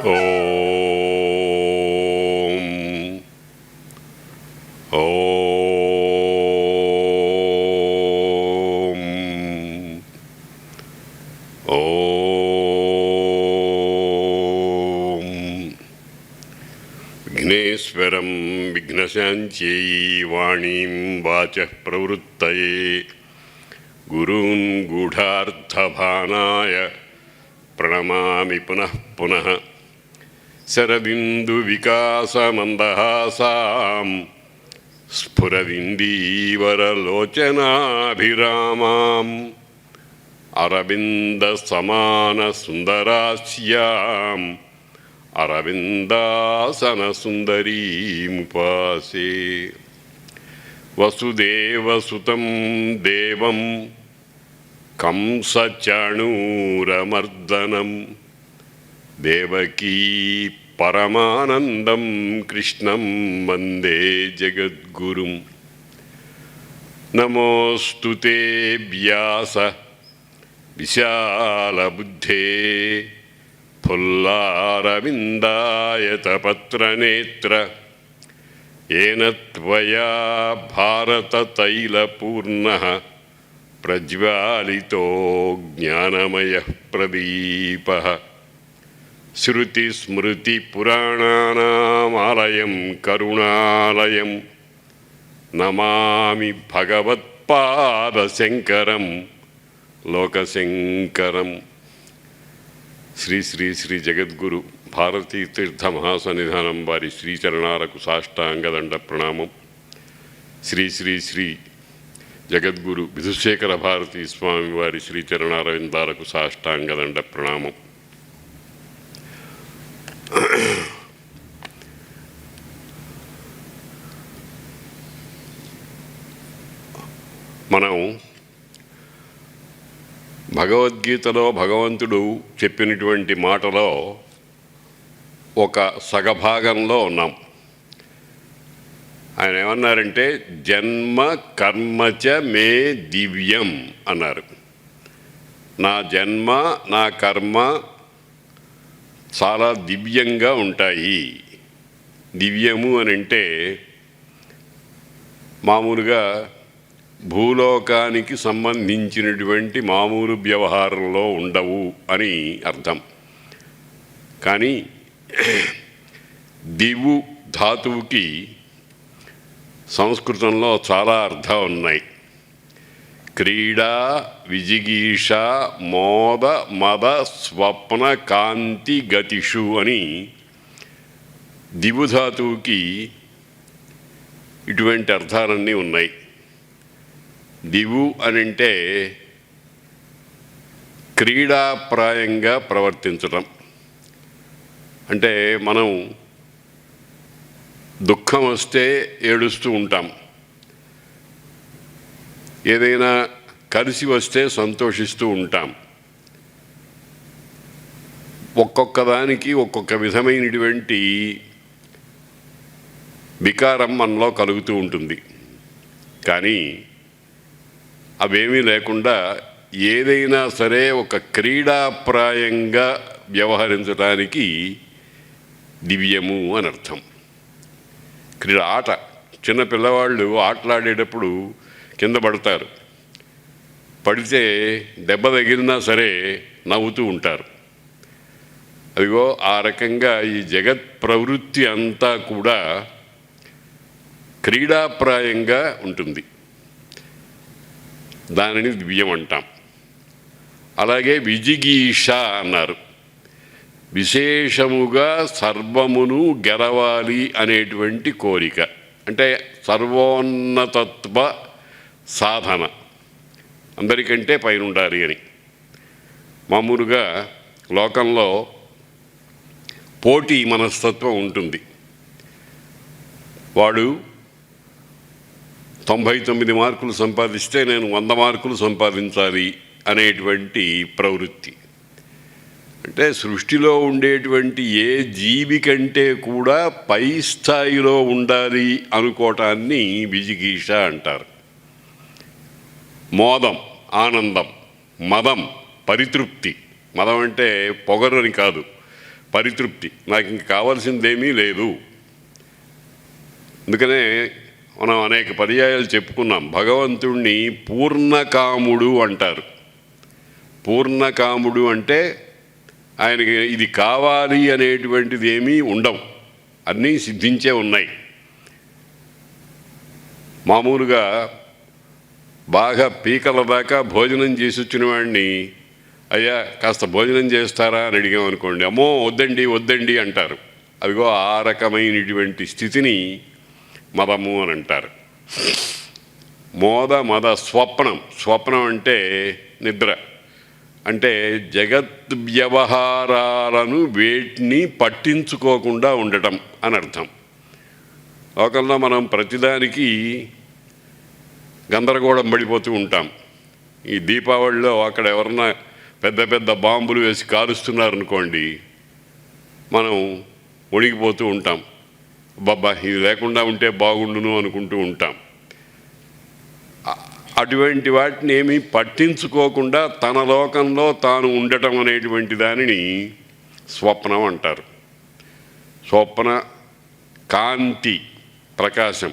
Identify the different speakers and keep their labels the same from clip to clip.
Speaker 1: ओम ओम ओम घ्नेश्वरं विघ्नशान्त्यै वाणीं वाचः प्रवृत्तये गुरून् गूढार्थभानाय प्रणमामि पुनः पुनः పునః శరదిందువికాసమందహాసాం స్ఫురదిందీవరలోచనాభిరామాం అరవిందాసన సుందరీముపాసే వసుదేవసుతం దేవం. కంసచణూరమర్దనం. దేవకీ పరమానందం కృష్ణం వందే జగద్గురుం నమోస్తు తే వ్యాస విశాలబుద్ధే फुल्लारविन्दायतपत्रनेत्र येन त्वया भारततैलपूर्णः प्रज्वालितो ज्ञानमयः प्रदीपः శృతి స్మృతి పురాణానామాలయం కరుణాలయం. నమామి భగవత్పాదశంకరం లోకశంకరం. శ్రీ శ్రీ శ్రీ జగద్గురు భారతీ తీర్థ మహాసన్నిధానం వారి శ్రీచరణాలకు సాష్టాంగదండ ప్రణామం. శ్రీ శ్రీ శ్రీ జగద్గురు విధుశేఖర భారతీ స్వామి వారి శ్రీచరణారవిందాలకు సాష్టాంగదండ ప్రణామం. మనం భగవద్గీతలో భగవంతుడు చెప్పినటువంటి మాటలో ఒక సగభాగంలో ఉన్నాం. ఆయన ఏమన్నారంటే జన్మ కర్మచ మే దివ్యం అన్నారు. నా జన్మ నా కర్మ చాలా దివ్యంగా ఉంటాయి. దివ్యము అని అంటే మామూలుగా భూలోకానికి సంబంధించినటువంటి మామూలు వ్యవహారంలో ఉండవు అని అర్థం. కానీ దివు ధాతువుకి సంస్కృతంలో చాలా అర్థం ఉన్నాయి. క్రీడా విజిగీష మోద మద స్వప్న కాంతి గతిషు అని దివు ధాతువుకి ఇటువంటి అర్థాలన్నీ ఉన్నాయి. దివు అని అంటే క్రీడాప్రాయంగా ప్రవర్తించడం అంటే మనం దుఃఖం వస్తే ఏడుస్తూ ఉంటాం. ఏదైనా కలిసి వస్తే సంతోషిస్తూ ఉంటాం. ఒక్కొక్క దానికి ఒక్కొక్క విధమైనటువంటి వికారం మనలో కలుగుతూ ఉంటుంది. కానీ అవేమీ లేకుండా ఏదైనా సరే ఒక క్రీడాప్రాయంగా వ్యవహరించడానికి దివ్యము అని అర్థం. క్రీడ ఆట. చిన్న పిల్లవాళ్ళు ఆటలాడేటప్పుడు కింద పడతారు. పడితే దెబ్బ తగిలినా సరే నవ్వుతూ ఉంటారు. అదిగో ఆ రకంగా ఈ జగత్ ప్రవృత్తి అంతా కూడా క్రీడాప్రాయంగా ఉంటుంది. దానిని దివ్యం అంటాం. అలాగే విజిగీష అన్నారు. విశేషముగా సర్వమును గెలవాలి అనేటువంటి కోరిక. అంటే సర్వోన్నతత్వ సాధన. అందరికంటే పైన ఉండాలి అని. మామూలుగా లోకంలో పోటీ మనస్తత్వం ఉంటుంది. వాడు తొంభై తొమ్మిది మార్కులు సంపాదిస్తే నేను వంద మార్కులు సంపాదించాలి అనేటువంటి ప్రవృత్తి. అంటే సృష్టిలో ఉండేటువంటి ఏ జీవి కంటే కూడా పై స్థాయిలో ఉండాలి అనుకోవటాన్ని విజిగీష అంటారు. మోదం ఆనందం మదం పరితృప్తి. మదం అంటే పొగరు అని కాదు పరితృప్తి. నాకు ఇంక కావాల్సిందేమీ లేదు. అందుకనే మనం అనేక పర్యాయాలు చెప్పుకున్నాం. భగవంతుణ్ణి పూర్ణకాముడు అంటారు. పూర్ణకాముడు అంటే ఆయనకి ఇది కావాలి అనేటువంటిది ఏమీ ఉండవు. అన్నీ సిద్ధించే ఉన్నాయి. మామూలుగా బాగా పీకల దాకా భోజనం చేసి వచ్చిన వాడిని అయ్యా కాస్త భోజనం చేస్తారా అని అడిగామనుకోండి అమ్మో వద్దండి వద్దండి అంటారు. అదిగో ఆ రకమైనటువంటి స్థితిని మదము అని అంటారు. మోద మద స్వప్నం. స్వప్నం అంటే నిద్ర. అంటే జగత్ వ్యవహారాలను వేటిని పట్టించుకోకుండా ఉండటం అని అర్థం. లోకంలో మనం ప్రతిదానికి గందరగోళం పడిపోతూ ఉంటాం. ఈ దీపావళిలో అక్కడ ఎవరన్నా పెద్ద పెద్ద బాంబులు వేసి కాలుస్తున్నారనుకోండి మనం వణికిపోతూ ఉంటాం. బాబా ఇది లేకుండా ఉంటే బాగుండును అనుకుంటూ ఉంటాం. అటువంటి వాటిని ఏమీ పట్టించుకోకుండా తన లోకంలో తాను ఉండటం అనేటువంటి దానిని స్వప్నం అంటారు. స్వప్న కాంతి ప్రకాశం.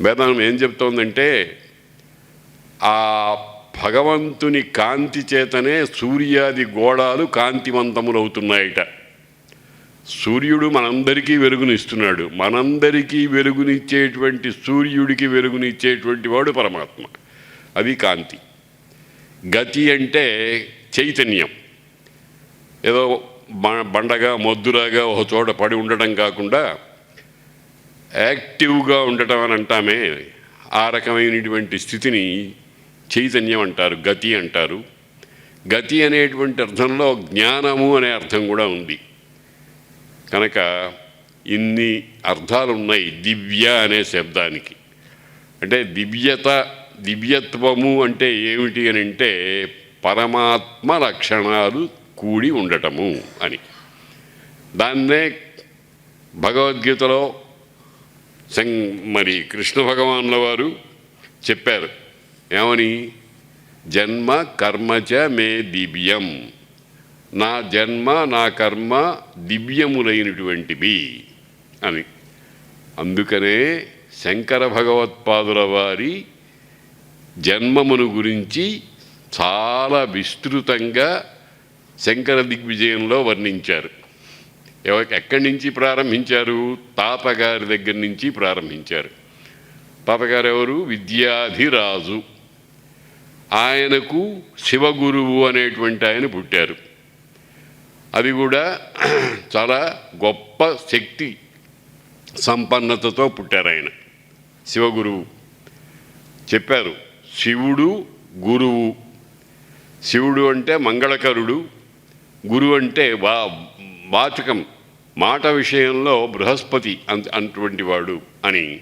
Speaker 1: వేదం ఏం చెప్తోందంటే ఆ భగవంతుని కాంతి చేతనే సూర్యాది గోడాలు కాంతివంతములవుతున్నాయట. సూర్యుడు మనందరికీ వెలుగునిస్తున్నాడు. మనందరికీ వెలుగునిచ్చేటువంటి సూర్యుడికి వెలుగునిచ్చేటువంటి వాడు పరమాత్మ. అది కాంతి. గతి అంటే చైతన్యం. ఏదో బ- బండగా మొద్దులాగా ఒక చోట పడి ఉండటం కాకుండా యాక్టివ్గా ఉండటం అని అంటామే ఆ రకమైనటువంటి స్థితిని చైతన్యం అంటారు గతి అంటారు. గతి అనేటువంటి అర్థంలో జ్ఞానము అనే అర్థం కూడా ఉంది. కనుక ఇన్ని అర్థాలు ఉన్నాయి దివ్య అనే శబ్దానికి. అంటే దివ్యత దివ్యత్వము అంటే ఏమిటి అని అంటే పరమాత్మ లక్షణాలు కూడి ఉండటము అని. దాన్నే భగవద్గీతలో సం మరి కృష్ణ భగవాన్ల వారు చెప్పారు. ఏమని? జన్మ కర్మచ మే దివ్యం. నా జన్మ నా కర్మ దివ్యములైనటువంటివి అని. అందుకనే శంకర భగవత్పాదుల వారి జన్మమును గురించి చాలా విస్తృతంగా శంకర దిగ్విజయంలో వర్ణించారు. ఎవ- ఎక్కడి నుంచి ప్రారంభించారు? తాతగారి దగ్గర నుంచి ప్రారంభించారు. తాతగారు ఎవరు విద్యాధిరాజు. ఆయనకు శివగురువు అనేటువంటి ఆయన పుట్టారు. అది కూడా చాలా గొప్ప శక్తి సంపన్నతతో పుట్టారు ఆయన. శివగురువు చెప్పారు శివుడు గురువు. శివుడు అంటే మంగళకరుడు గురువు అంటే వా వాచకం మాట విషయంలో బృహస్పతి అంత అటువంటి వాడు అని